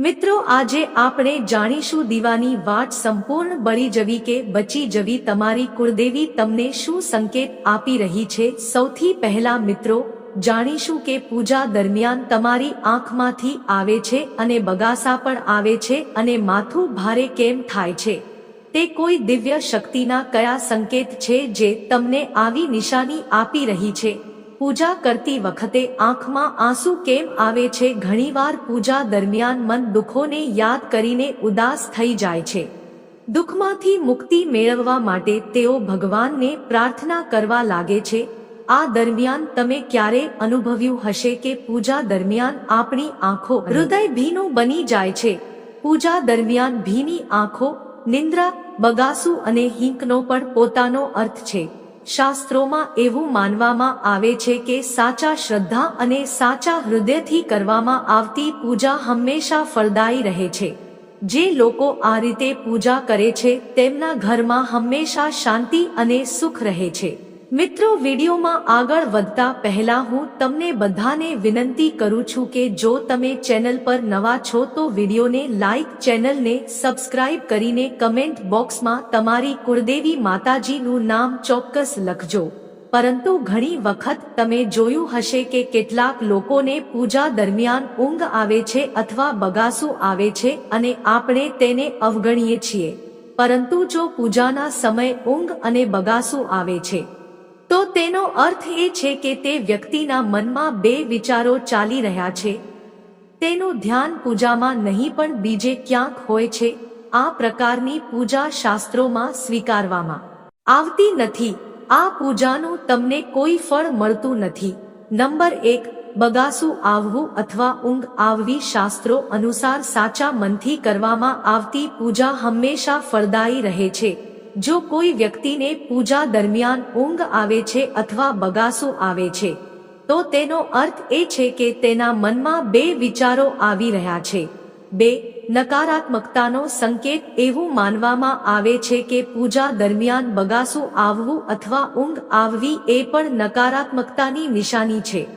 મિત્રો, આજે આપણે જાણીશું દીવાની વાટ સંપૂર્ણ બળી જવી કે બચી જવી? તમારી કુળદેવી તમને શું સંકેત આપી રહી છે? સૌથી પહેલા મિત્રો, જાણીશું કે પૂજા દરમિયાન તમારી આંખમાંથી આવે છે અને બગાસા પણ આવે છે અને માથું ભારે કેમ થાય છે? તે કોઈ દિવ્ય શક્તિના કયા સંકેત છે જે તમને આવી નિશાની આપી રહી છે? પૂજા કરતી વખતે આંખમાં આંસુ કેમ આવે છે? ઘણીવાર પૂજા દરમિયાન મન દુઃખોને યાદ કરીને ઉદાસ થઈ જાય છે. દુઃખમાંથી મુક્તિ મેળવવા માટે તેઓ ભગવાનને પ્રાર્થના કરવા લાગે છે. આ દરમિયાન તમે ક્યારે અનુભવ્યું હશે કે પૂજા દરમિયાન આપણી આંખો હૃદય ભીનું બની જાય છે? પૂજા દરમિયાન ભીની આંખો, નિંદ્રા, બગાસુ અને હિંકનો પણ પોતાનો અર્થ છે. શાસ્ત્રોમાં એવું માનવામાં આવે છે કે સાચા શ્રદ્ધા અને સાચા હૃદયથી કરવામાં આવતી પૂજા હંમેશા ફળદાયી રહે છે. જે લોકો આ રીતે પૂજા કરે છે, તેમના ઘરમાં હંમેશા શાંતિ અને સુખ રહે છે. મિત્રો, વિડીયોમાં આગળ વધતા પહેલા હું તમને બધાને વિનંતી કરું છું કે જો તમે ચેનલ પર નવા છો તો વિડીયોને લાઈક, ચેનલને સબસ્ક્રાઇબ કરીને કમેન્ટ બોક્સમાં તમારી કુળદેવી માતાજીનું નામ ચોક્કસ લખજો. પરંતુ ઘણી વખત તમે જોયું હશે કે કેટલાક લોકોને પૂજા દરમિયાન ઊંઘ આવે છે અથવા બગાસું આવે છે અને આપણે તેને અવગણીએ છીએ. પરંતુ જો પૂજાના સમય ઊંઘ અને બગાસું આવે છે તેનો અર્થ એ છે કે તે વ્યક્તિના મનમાં બે વિચારો ચાલી રહ્યા છે. તેનું ધ્યાન પૂજામાં નહીં પણ બીજે ક્યાંક હોય છે, આ પ્રકારની પૂજા શાસ્ત્રોમાં સ્વીકારવામાં. આવતી નથી, આ પૂજાનું તમને કોઈ ફળ મળતું નથી. નંબર એક, બગાસું આવવું અથવા ઊંઘ આવવી શાસ્ત્રો અનુસાર સાચા મનથી કરવામાં આવતી પૂજા હંમેશા ફળદાયી રહે છે. જો કોઈ વ્યક્તિને પૂજા દરમિયાન ઊંઘ આવે છે અથવા બગાસું આવે છે, તો તેનો અર્થ એ છે કે તેના મનમાં બે વિચારો આવી રહ્યા છે. બે, નકારાત્મકતાનો સંકેત એવું માનવામાં આવે છે કે પૂજા દરમિયાન બગાસું આવવું અથવા ઊંઘ આવવી એ પણ નકારાત્મકતાની નિશાની છે.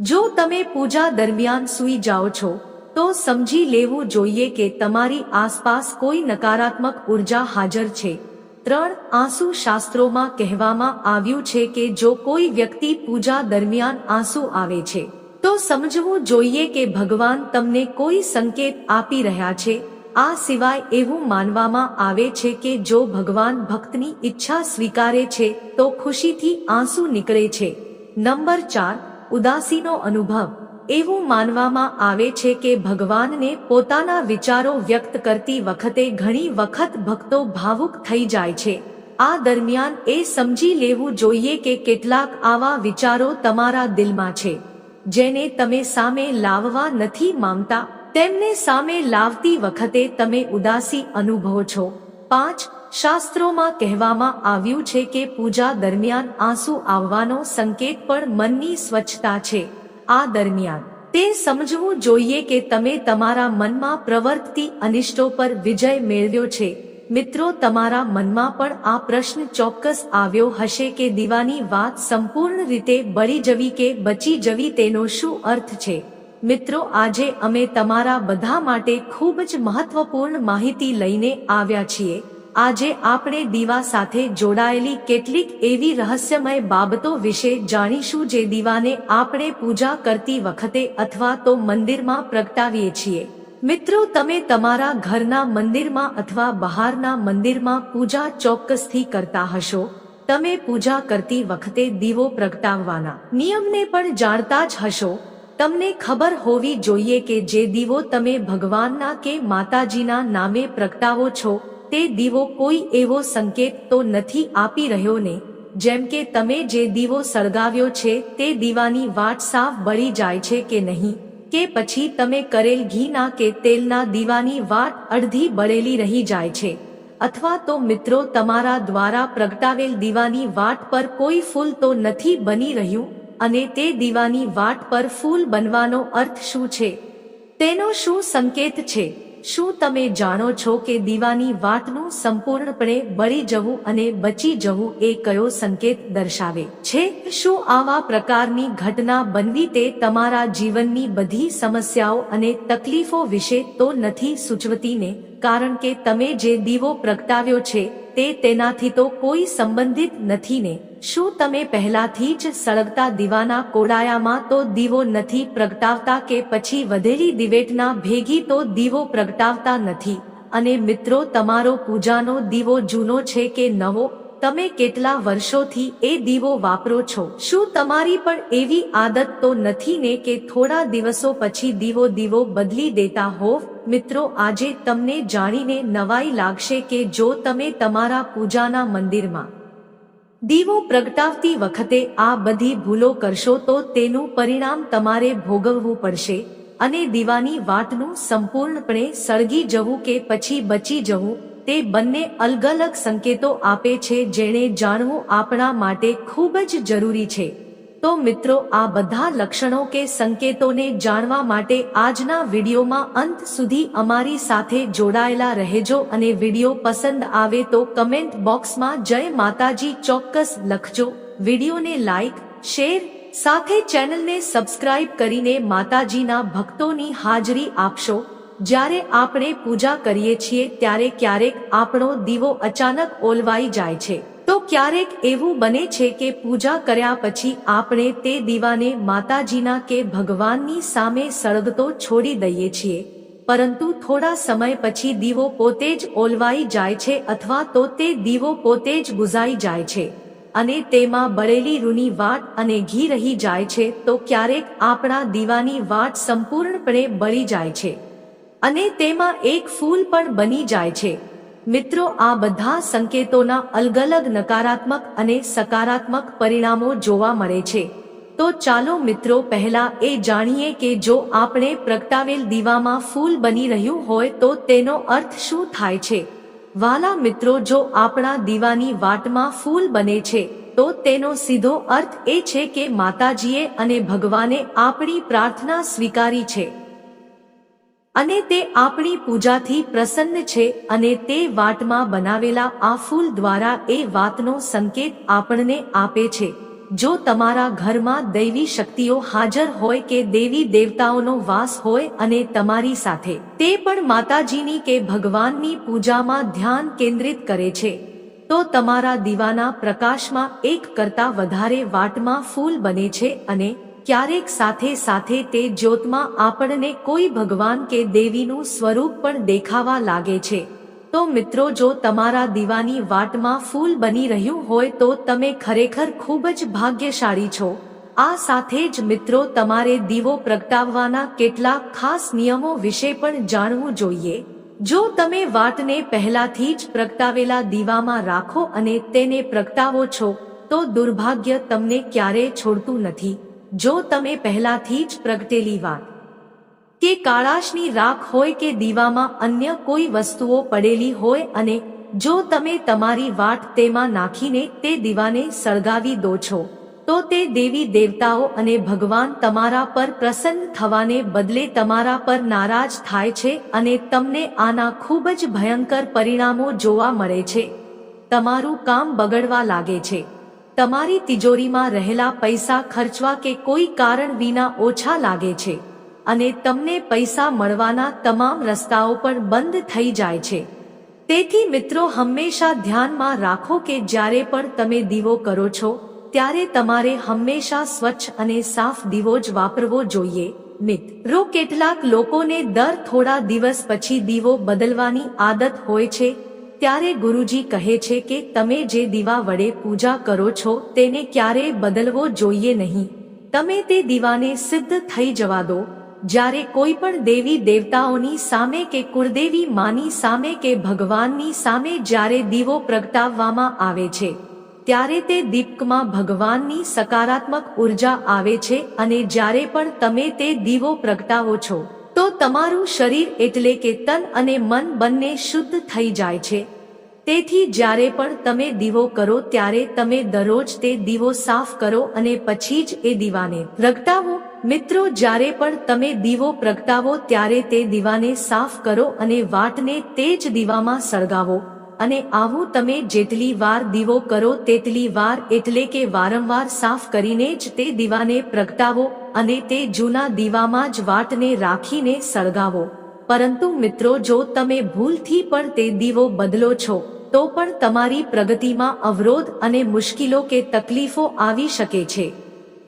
જો તમે પૂજા દરમિયાન સૂઈ જાઓ છો, તો સમજી લેવું જોઈએ કે તમારી આસપાસ કોઈ નકારાત્મક ઊર્જા હાજર છે. ત્રણ આંસુ શાસ્ત્રોમાં કહેવામાં આવ્યું છે કે જો કોઈ વ્યક્તિ પૂજા દરમિયાન આંસુ આવે છે, તો સમજવું જોઈએ કે ભગવાન તમને કોઈ સંકેત આપી રહ્યા છે. આ સિવાય એવું માનવામાં આવે છે કે જો ભગવાન ભક્તની ઈચ્છા સ્વીકારે છે, તો ખુશીથી આંસુ નીકળે છે. નંબર ચાર, ઉદાસીનો અનુભવ. એવું માનવામાં આવે છે કે ભગવાનને પોતાના વિચારો વ્યક્ત કરતી વખતે ઘણી વખત ભક્તો ભાવુક થઈ જાય છે. આ દરમિયાન એ સમજી લેવું જોઈએ કે કેટલાક આવા વિચારો તમારા દિલમાં છે. જેને તમે સામે લાવવા નથી માંગતા, તેમને સામે લાવતી વખતે તમે ઉદાસી અનુભવો છો. પાંચ, શાસ્ત્રોમાં કહેવામાં આવ્યું છે કે પૂજા દરમિયાન આંસુ આવવાનો સંકેત પણ મનની સ્વચ્છતા છે. આ દરમિયાન, તે સમજવું જોઈએ કે તમે તમારા મનમાં પ્રવર્તતી અનિષ્ટો પર વિજય મેળવ્યો છે. મિત્રો, તમારા મનમાં પણ આ પ્રશ્ન ચોક્કસ આવ્યો હશે કે દીવાની વાત સંપૂર્ણ રીતે બળી જવી કે બચી જવી તેનો શું અર્થ છે? મિત્રો, આજે અમે તમારા બધા માટે ખૂબ જ મહત્વપૂર્ણ માહિતી લઈને આવ્યા છીએ. આજે આપણે દીવા સાથે જોડાયેલી કેટલીક એવી રહસ્યમય બાબતો વિશે જાણીશું જે દીવાને આપણે પૂજા કરતી વખતે અથવા તો મંદિરમાં પ્રગટાવીએ છીએ. મિત્રો, તમે તમારા ઘરના મંદિરમાં અથવા બહારના મંદિરમાં પૂજા ચોક્કસથી કરતા હશો. તમે પૂજા કરતી વખતે દીવો પ્રગટાવવાના નિયમને પણ જાણતા જ હશો. તમને ખબર હોવી જોઈએ કે જે દીવો તમે ભગવાનના કે માતાજીના નામે પ્રગટાવો છો તે દીવો કોઈ એવો સંકેત તો નથી આપી રહ્યો ને, જેમ કે તમે જે દીવો સળગાવ્યો છે તે દીવાની વાટ સાફ બળી જાય છે કે નહીં, કે પછી તમે કરેલ ઘીના કે તેલના દીવાની વાટ અડધી બળેલી રહી જાય છે. અથવા તો મિત્રો તમારા દ્વારા પ્રગટાવેલ દીવાની વાટ પર કોઈ ફૂલ તો નથી બની રહ્યું, અને તે દીવાની વાટ પર ફૂલ બનવાનો અર્થ શું છે? તેનો શું સંકેત છે? શું તમે જાણો છો કે દીવાની વાતનું સંપૂર્ણપણે બળી જવું અને બચી જવું એ કયો સંકેત દર્શાવે છે? શું આવા પ્રકારની ઘટના બનવી તે તમારા જીવનની બધી સમસ્યાઓ અને તકલીફો વિશે તો નથી સૂચવતી ને? કારણ કે તમે જે દીવો પ્રગટાવ્યો છે તે તેનાથી તો કોઈ સંબંધિત નથી ને શું તમે પહેલાથી જ સળગતા દીવાના કોડાયામાં તો દીવો નથી પ્રગટાવતા કે પછી વધેલી દિવેટના ભેગી તો દીવો પ્રગટાવતા નથી? અને મિત્રો, તમારો પૂજાનો દીવો જૂનો છે કે નવો? તમે કેટલા વર્ષોથી એ દીવો વાપરો છો? શું તમારી પણ એવી આદત તો નથી ને કે થોડા દિવસો પછી દીવો દીવો બદલી દેતા હોવ મિત્રો, આજે તમને જાણીને નવાઈ લાગશે કે જો તમે તમારા પૂજાના મંદિરમાં દીવો પ્રગટાવતી વખતે આ બધી ભૂલો કરશો તો તેનું પરિણામ તમારે ભોગવવું પડશે અને દીવાની વાતનું સંપૂર્ણપણે સળગી જવું કે પછી બચી જવું તે બંને અલગ અલગ સંકેતો આપે છે જેણે જાણવું આપણા માટે ખૂબ જ જરૂરી છે. તો મિત્રો, આ બધા લક્ષણો કે સંકેતોને જાણવા માટે આજના વિડીયોમાં અંત સુધી અમારી સાથે જોડાયેલા રહેજો અને વીડિયો પસંદ આવે તો કમેન્ટ બોક્સમાં જય માતાજી ચોક્કસ લખજો. વિડીયોને લાઈક, શેર, સાથે ચેનલને સબસ્ક્રાઇબ કરીને માતાજીના ભક્તોની હાજરી આપશો. જ્યારે આપણે પૂજા કરીએ છીએ ત્યારે ક્યારેક આપણો દીવો અચાનક ઓલવાઈ જાય છે. તો ક્યારેક એવું બને છે કે પૂજા કર્યા પછી આપણે તે દીવાને માતાજીના કે ભગવાનની સામે સળગતો છોડી દઈએ છીએ. પરંતુ થોડા સમય પછી દીવો પોતે જ ઓલવાઈ જાય છે અથવા તો તે દીવો પોતે જ બુઝાઈ જાય છે. અને તેમાં બળેલી રૂની વાટ અને ઘી રહી જાય છે તો ક્યારેક આપણા દીવાની વાટ સંપૂર્ણપણે બળી જાય છે. અને તેમાં એક ફૂલ પણ બની જાય છે. મિત્રો, આ બધા સંકેતોના અલગ અલગ નકારાત્મક અને સકારાત્મક પરિણામો જોવા મળે છે. તો ચાલો મિત્રો, પહેલા એ જાણીએ કે જો આપણે પ્રગટાવેલ દીવામાં ફૂલ બની રહ્યું હોય તો તેનો અર્થ શું થાય છે? વાલા મિત્રો, જો આપણા દીવાની વાટમાં ફૂલ બને છે, તો તેનો સીધો અર્થ એ છે કે માતાજીએ અને ભગવાને આપણી પ્રાર્થના સ્વીકારી છે. અને તે આપણી પૂજાથી પ્રસન્ન છે અને તે વાટમાં બનાવેલા આ ફૂલ દ્વારા એ વાતનો સંકેત આપણને આપે છે. જો તમારા ઘરમાં દૈવી શક્તિઓ હાજર હોય કે દેવી દેવતાઓનો વાસ હોય અને તમારી સાથે, તે પણ માતાજીની કે ભગવાનની પૂજામાં ધ્યાન કેન્દ્રિત કરે છે. તો તમારા દીવાના પ્રકાશમાં એક કરતા વધારે વાટમાં ફૂલ બને છે અને ક્યારેક સાથે સાથે તે જ્યોતમાં આપણને કોઈ ભગવાન કે દેવીનું સ્વરૂપ પણ દેખાવા લાગે છે. તો મિત્રો, જો તમારા દીવાની વાટમાં ફૂલ બની રહ્યું હોય તો તમે ખરેખર ખૂબ જ ભાગ્યશાળી છો. આ સાથે જ મિત્રો, તમારે દીવો પ્રગટાવવાના કેટલાક ખાસ નિયમો વિશે પણ જાણવું જોઈએ. જો તમે વાટને પહેલાથી જ પ્રગટાવેલા દીવામાં રાખો અને તેને પ્રગટાવો છો, તો દુર્ભાગ્ય તમને ક્યારેય છોડતું નથી. જો તમે પહેલાથી જ પ્રગટેલી વાત. કે કાળાશની રાખ હોય કે દીવામાં અન્ય કોઈ વસ્તુઓ પડેલી હોય અને જો તમે તમારી વાટ તેમાં નાખીને તે દીવાને સળગાવી દો છો, તો તે દેવી દેવતાઓ અને ભગવાન તમારા પર પ્રસન્ન થવાને બદલે તમારા પર નારાજ થાય છે અને તમને આના ખૂબ જ ભયંકર પરિણામો જોવા મળે છે. તમારું કામ બગડવા લાગે છે. તમારી તિજોરીમાં રહેલા પૈસા ખર્ચવા કે કોઈ કારણ વિના ઓછા લાગે છે અને તમને પૈસા મળવાના તમામ રસ્તાઓ પણ બંધ થઈ જાય છે. તેથી મિત્રો હંમેશા ધ્યાનમાં રાખો કે જ્યારે પણ તમે દીવો કરો છો, ત્યારે તમારે હંમેશા સ્વચ્છ અને સાફ દીવો જ વાપરવો જોઈએ. મિત્રો કેટલાક લોકોને દર થોડા દિવસ પછી દીવો બદલવાની આદત હોય છે ત્યારે ગુરુજી કહે છે કે તમે જે દીવા વડે પૂજા કરો છો તેને ક્યારેય બદલવો જોઈએ નહીં. તમે તે દીવાને સિદ્ધ થઈ જવા દો. જ્યારે કોઈ પણ દેવી દેવતાઓની સામે કે કુળદેવી માની સામે કે ભગવાનની સામે જ્યારે દીવો પ્રગટાવવામાં આવે છે, ત્યારે તે દીપકમાં ભગવાનની સકારાત્મક ઊર્જા આવે છે અને જ્યારે પણ તમે તે દીવો પ્રગટાવો છો તો તમારું શરીર એટલે કે તન અને મન બંને શુદ્ધ થઈ જાય છે. તેથી જ્યારે પણ તમે દીવો કરો ત્યારે તમે દરરોજ તે દીવો સાફ કરો અને પછી જ એ દીવાને પ્રગટાવો. મિત્રો, જ્યારે પણ તમે દીવો પ્રગટાવો ત્યારે તે દીવાને સાફ કરો અને વાટને તે જ દીવામાં સળગાવો. અને આવું તમે જેટલી વાર દીવો કરો તેટલી વાર એટલે કે વારંવાર સાફ કરીને જ તે દીવાને પ્રગટાવો અને તે જૂના દીવામાં જ વાટને રાખીને સળગાવો. પરંતુ મિત્રો જો તમે ભૂલથી પણ તે દીવો બદલો છો, તો પણ તમારી પ્રગતિમાં અવરોધ અને મુશ્કેલો કે તકલીફો આવી શકે છે.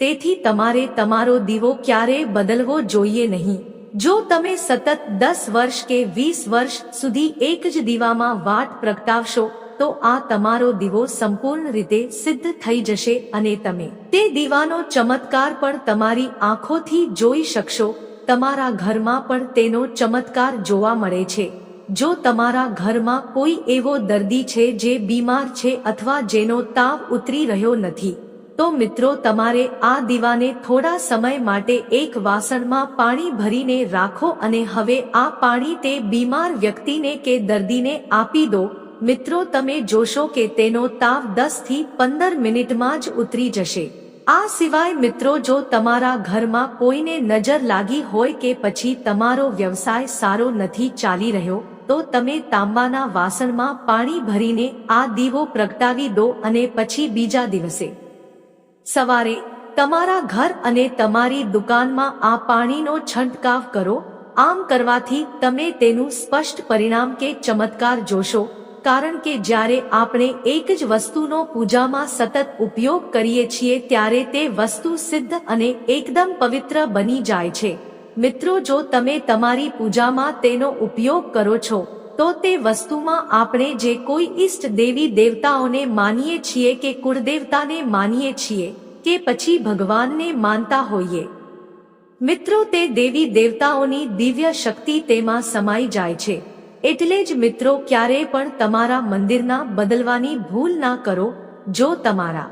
તેથી તમારે તમારો દીવો ક્યારેય બદલવો જોઈએ નહીં. જો તમે સતત દસ વર્ષ કે વીસ વર્ષ સુધી એક જ દીવામાં વાટ પ્રગટાવશો, તો આ તમારો દીવો સંપૂર્ણ રીતે સિદ્ધ થઈ જશે અને તમે તે દીવાનો ચમત્કાર પણ તમારી આંખોથી જોઈ શકશો. તમારા ઘરમાં પણ તેનો ચમત્કાર જોવા મળે છે. જો તમારા ઘરમાં કોઈ એવો દર્દી છે જે બીમાર છે અથવા જેનો તાવ ઉતરી રહ્યો નથી તો મિત્રો, તમારે આ દીવાને થોડા સમય માટે એક વાસણમાં પાણી ભરીને રાખો અને હવે આ પાણી તે બીમાર વ્યક્તિને કે દર્દીને આપી દો. મિત્રો, તમે જોશો કે તેનો તાવ દસથી પંદર મિનિટમાં જ ઉતરી જશે. આ સિવાય મિત્રો, જો તમારા ઘરમાં કોઈને નજર લાગી હોય કે પછી તમારો વ્યવસાય સારો નથી ચાલી રહ્યો, તો તમે તાંબાના વાસણમાં પાણી ભરીને આ દીવો પ્રગટાવી દો અને પછી બીજા દિવસે. સવારે તમારા ઘર અને તમારી દુકાનમાં આ પાણીનો છંટકાવ કરો. આમ કરવાથી તમે તેનું સ્પષ્ટ પરિણામ કે ચમત્કાર જોશો. કારણ કે જ્યારે આપણે એક જ વસ્તુનો પૂજામાં સતત ઉપયોગ કરીએ છીએ ત્યારે તે વસ્તુ સિદ્ધ અને એકદમ પવિત્ર બની જાય છે. મિત્રો, જો તમે તમારી પૂજામાં તેનો ઉપયોગ કરો છો તો તે વસ્તુમાં આપણે જે કોઈ ઈષ્ટ દેવી દેવતાઓને માનીએ છીએ કે કુળદેવતાને માનીએ છીએ, કે પછી ભગવાનને માનતા હોઈએ. મિત્રો, તે દેવી દેવતાઓની દિવ્ય શક્તિ તેમાં સમાઈ જાય છે. એટલે જ મિત્રો, ક્યારેય પણ તમારા મંદિરના બદલવાની ભૂલ ના કરો, જો તમારા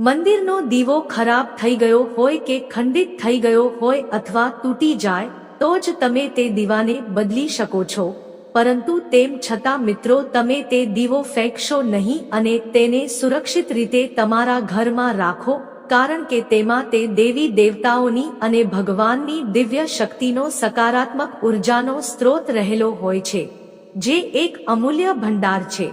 મંદિરનો દીવો ખરાબ થઈ ગયો હોય કે ખંડિત થઈ ગયો હોય અથવા તૂટી જાય, તો જ તમે તે દીવાને બદલી શકો છો. પરંતુ તેમ છતાં મિત્રો, તમે તે દીવો ફેંકશો નહીં અને તેને સુરક્ષિત રીતે તમારા ઘરમાં રાખો, કારણ કે તેમાં તે દેવી દેવતાઓની અને ભગવાનની દિવ્ય શક્તિનો સકારાત્મક ઉર્જાનો સ્ત્રોત રહેલો હોય છે, જે એક અમૂલ્ય ભંડાર છે.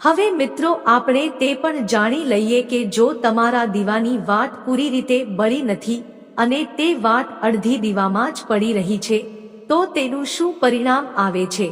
હવે મિત્રો, આપણે તે પણ જાણી લઈએ કે જો તમારા દીવાની વાટ પૂરી રીતે બળી નથી અને તે વાટ અડધી દીવામાં જ પડી રહી છે તો તેનું શું પરિણામ આવે છે?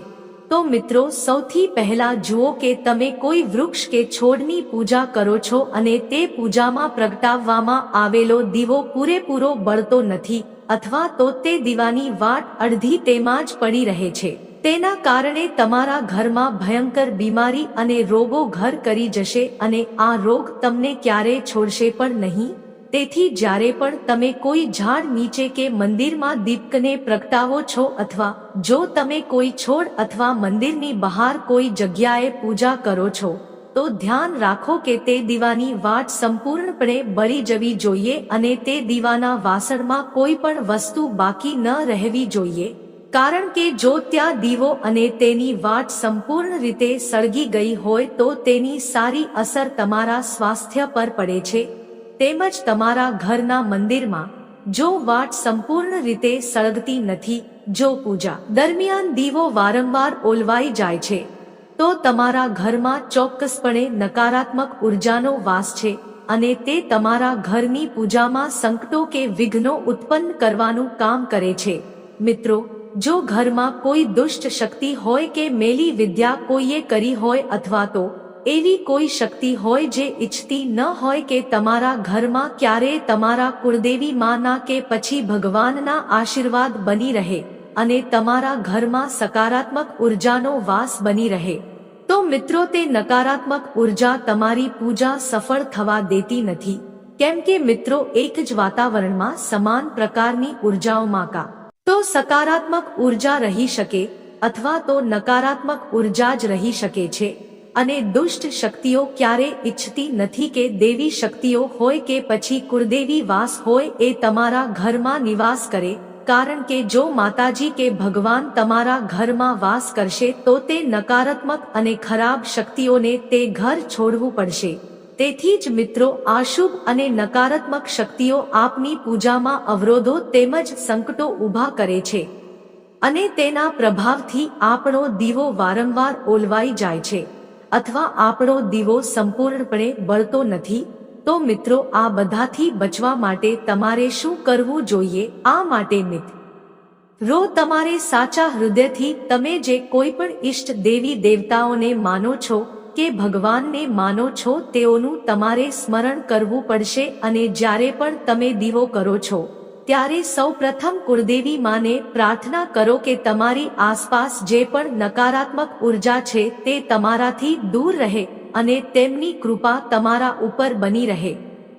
તો મિત્રો, સૌથી પહેલા જુઓ કે તમે કોઈ વૃક્ષ કે છોડની પૂજા કરો છો અને તે પૂજામાં પ્રગટાવવામાં આવેલો દીવો પૂરેપૂરો બળતો નથી અથવા તો તે દીવાની વાટ અડધી તેમાં જ પડી રહે છે. તેના કારણે તમારા ઘરમાં ભયંકર બીમારી અને રોગો ઘર કરી જશે અને આ રોગ તમને ક્યારેય છોડશે પણ નહીં. તેથી જ્યારે પણ તમે કોઈ ઝાડ નીચે કે મંદિરમાં દીપકને પ્રગટાવો છો અથવા જો તમે કોઈ છોડ અથવા મંદિરની બહાર કોઈ જગ્યાએ પૂજા કરો છો, તો ધ્યાન રાખો કે તે દીવાની વાટ સંપૂર્ણપણે બળી જવી જોઈએ અને તે દીવાના વાસણમાં કોઈ પણ વસ્તુ બાકી ન રહેવી જોઈએ. કારણ કે જો ત્યાં દીવો અને તેની વાટ સંપૂર્ણ રીતે સળગી ગઈ હોય તો તેની સારી અસર તમારા સ્વાસ્થ્ય પર પડે છે. તેમજ તમારા ઘરના મંદિરમાં જો વાટ સંપૂર્ણ રીતે સળગતી નથી, જો પૂજા દરમિયાન દીવો વારંવાર ઓલવાઈ જાય છે, તો તમારા ઘરમાં ચોક્કસપણે નકારાત્મક ઉર્જાનો વાસ છે અને તે તમારા ઘરની પૂજામાં સંકટો કે વિઘ્નો ઉત્પન્ન કરવાનું કામ કરે છે. મિત્રો, જો ઘરમાં કોઈ દુષ્ટ શક્તિ હોય કે મેલી વિદ્યા કોઈએ કરી હોય અથવા તો એવી કોઈ શક્તિ હોય જે ઈચ્છતી ન હોય કે તમારા ઘરમાં ક્યારેય તમારા કુળદેવી માના કે પછી ભગવાનના આશીર્વાદ બની રહે અને તમારા ઘરમાં સકારાત્મક ઉર્જાનો વાસ બની રહે. તો મિત્રો, તે નકારાત્મક ઊર્જા તમારી પૂજા સફળ થવા દેતી નથી. કેમ કે મિત્રો, એક જ વાતાવરણમાં સમાન પ્રકારની ઉર્જાઓમાં કા તો સકારાત્મક ઊર્જા રહી શકે અથવા તો નકારાત્મક ઊર્જા જ રહી શકે છે. અને દુષ્ટ શક્તિઓ ક્યારે ઈચ્છતી નથી કે દેવી શક્તિઓ હોય કે પછી કુળદેવી વાસ હોય એ તમારા ઘરમાં નિવાસ કરે, કારણ કે જો માતાજી કે ભગવાન તમારા ઘરમાં વાસ કરશે તો તે નકારાત્મક અને ખરાબ શક્તિઓને તે ઘર છોડવું પડશે. તેથી જ મિત્રો આશુભ અને નકારાત્મક શક્તિઓ આપની પૂજામાં અવરોધો તેમજ સંકટો ઊભા કરે છે. અને તેના પ્રભાવથી આપણો દીવો વારંવાર ઓલવાઈ જાય છે. અથવા આપણો દીવો સંપૂર્ણપણે બળતો નથી, તો મિત્રો આ બધાથી બચવા માટે તમારે શું કરવું જોઈએ? આ માટે મિત્ર રો, તમારે સાચા હૃદયથી તમે જે કોઈ પણ ઈષ્ટ દેવી દેવતાઓને માનો છો કે ભગવાનને માનો છો, તેઓનું તમારે સ્મરણ કરવું પડશે અને જ્યારે પણ તમે દીવો કરો છો ત્યારે સૌ પ્રથમ કુળદેવી માને પ્રાર્થના કરો કે તમારી આસપાસ જે પણ નકારાત્મક ઊર્જા છે તે તમારાથી દૂર રહે અને તેમની કૃપા તમારા ઉપર બની રહે.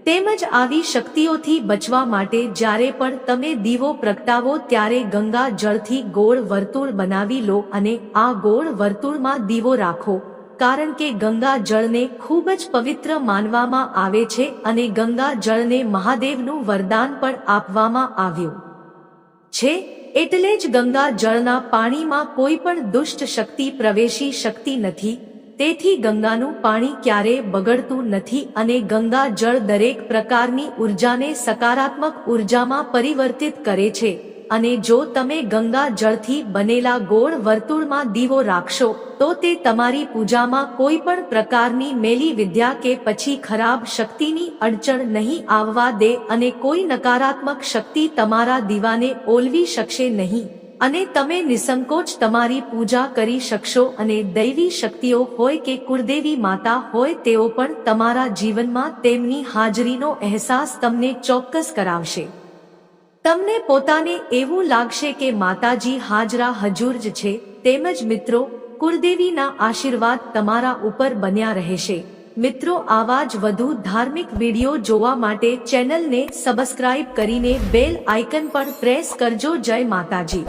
તેમજ આવી શક્તિઓથી બચવા માટે જ્યારે પણ તમે દીવો પ્રગટાવો ત્યારે ગંગા જળથી ગોળ વર્તુળ બનાવી લો અને આ ગોળ વર્તુળમાં દીવો રાખો. કારણ કે ગંગા જળને ખૂબ જ પવિત્ર માનવામાં આવે છે અને ગંગા જળને મહાદેવનું વરદાન પણ આપવામાં આવ્યું છે, એટલે જ ગંગા જળના પાણીમાં કોઈ પણ દુષ્ટ શક્તિ પ્રવેશી શકતી નથી, તેથી ગંગાનું પાણી ક્યારેય બગડતું નથી અને ગંગા જળ દરેક પ્રકારની ઉર્જાને સકારાત્મક ઉર્જામાં પરિવર્તિત કરે છે. અને જો તમે ગંગા જળથી બનેલા ગોળ વર્તુળમાં દીવો રાખશો, તો તે તમારી પૂજામાં કોઈ પણ પ્રકારની મેલી વિદ્યા કે પછી ખરાબ શક્તિની અડચણ નહીં આવવા દે અને કોઈ નકારાત્મક શક્તિ તમારા દીવાને ઓલવી શકશે નહીં. અને તમે નિસંકોચ તમારી પૂજા કરી શકશો અને દૈવી શક્તિઓ હોય કે કુળદેવી માતા હોય તેઓ પણ તમારા જીવનમાં તેમની હાજરીનો અહેસાસ તમને ચોક્કસ કરાવશે. તમને પોતાને એવું લાગશે કે માતાજી હાજરા હજુર જ છે, તેમજ મિત્રો, કુળદેવીના આશીર્વાદ તમારા ઉપર બન્યા રહેશે. મિત્રો, આવા જ વધુ ધાર્મિક વીડિયો જોવા માટે ચેનલને સબસ્ક્રાઇબ કરીને બેલ આઇકન પર પ્રેસ કરજો. જય માતાજી.